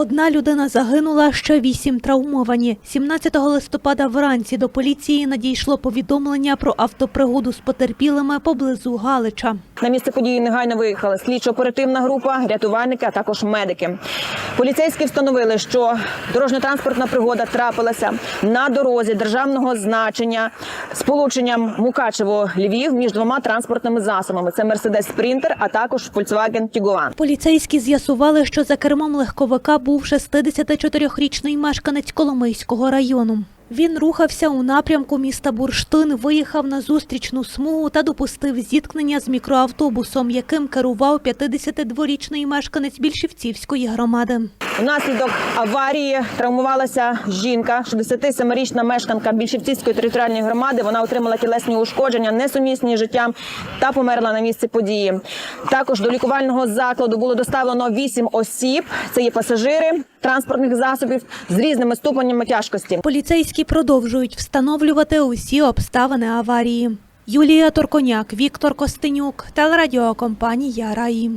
Одна людина загинула, ще вісім травмовані. 17 листопада вранці до поліції надійшло повідомлення про автопригоду з потерпілими поблизу Галича. На місце події негайно виїхала слідчо-оперативна група, рятувальники, а також медики. Поліцейські встановили, що дорожньо-транспортна пригода трапилася на дорозі державного значення з полученням Мукачево-Львів між двома транспортними засобами. Це Мерседес Спринтер, а також Volkswagen Tiguan. Поліцейські з'ясували, що за кермом легковика був 64-річний мешканець Коломийського району. Він рухався у напрямку міста Бурштин, виїхав на зустрічну смугу та допустив зіткнення з мікроавтобусом, яким керував 52-річний мешканець Більшівцівської громади. Внаслідок аварії травмувалася жінка, 67-річна мешканка Більшівцівської територіальної громади. Вона отримала тілесні ушкодження, несумісні з життям та померла на місці події. Також до лікувального закладу було доставлено 8 осіб. Це є пасажири транспортних засобів з різними ступенями тяжкості. Поліцейські продовжують встановлювати усі обставини аварії. Юлія Торконяк, Віктор Костенюк, телерадіокомпанія Раї.